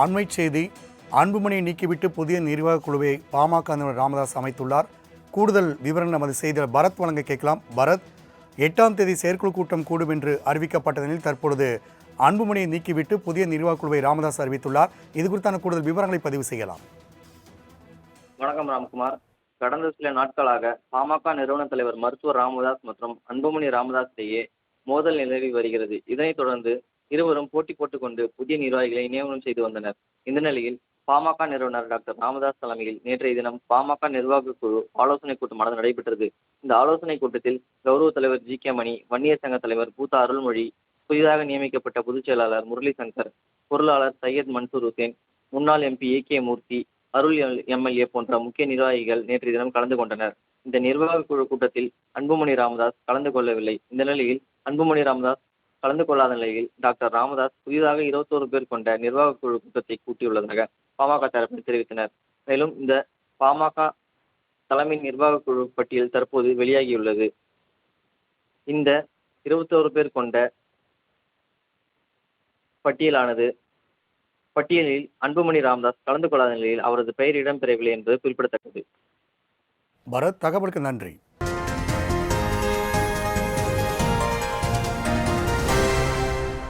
அண்மை செய்தி அன்புமணியை நீக்கிவிட்டு புதிய நிர்வாக குழுவை பாமக நிறுவனர் ராமதாஸ் அமைத்துள்ளார். கூடுதல் விவரம் நமது செய்தியாளர் பரத் வழங்க கேட்கலாம். பரத் எட்டாம் தேதி செயற்குழு கூட்டம் கூடும் என்று அறிவிக்கப்பட்ட நிலையில் தற்பொழுது அன்புமணியை நீக்கிவிட்டு புதிய நிர்வாக குழுவை ராமதாஸ் அறிவித்துள்ளார். இது குறித்தான கூடுதல் விவரங்களை பதிவு செய்யலாம். வணக்கம் ராம்குமார். கடந்த சில நாட்களாக பாமக நிறுவன தலைவர் மருத்துவர் ராமதாஸ் மற்றும் அன்புமணி ராமதாஸ் இடையே மோதல் நிலவி வருகிறது. இதனைத் தொடர்ந்து இருவரும் போட்டி போட்டுக்கொண்டு புதிய நிர்வாகிகளை நியமனம் செய்து வந்தனர். இந்த நிலையில் பாமக நிறுவனர் டாக்டர் ராமதாஸ் தலைமையில் நேற்றைய தினம் பாமக நிர்வாக குழு ஆலோசனை கூட்டமானது நடைபெற்றது. இந்த ஆலோசனை கூட்டத்தில் கௌரவ தலைவர் ஜி கே மணி வன்னியர் சங்க தலைவர் பூத்தா அருள்மொழி புதிதாக நியமிக்கப்பட்ட பொதுச் செயலாளர் முரளி சங்கர் பொருளாளர் சையத் மன்சூர் ஹுசேன் முன்னாள் MP A K Murthy Arul MLA போன்ற முக்கிய நிர்வாகிகள் நேற்றைய தினம் கலந்து கொண்டனர். இந்த நிர்வாக குழு கூட்டத்தில் அன்புமணி ராமதாஸ் கலந்து கொள்ளவில்லை. இந்த நிலையில் அன்புமணி ராமதாஸ் கலந்து கொள்ளாத நிலையில் டாக்டர் ராமதாஸ் புதிதாக இருபத்தோரு பேர் கொண்ட நிர்வாக குழு கூட்டத்தை கூட்டியுள்ளதாக பாமக தரப்பில் தெரிவித்தனர். மேலும் இந்த பாமக தலைமை நிர்வாக குழு பட்டியல் தற்போது வெளியாகியுள்ளது. இந்த இருபத்தோரு பேர் கொண்ட பட்டியலானது பட்டியலில் அன்புமணி ராமதாஸ் கலந்து கொள்ளாத நிலையில் அவரது பெயர் இடம்பெறவில்லை என்பது குறிப்பிடத்தக்கது. பரத் தகவலுக்கு நன்றி.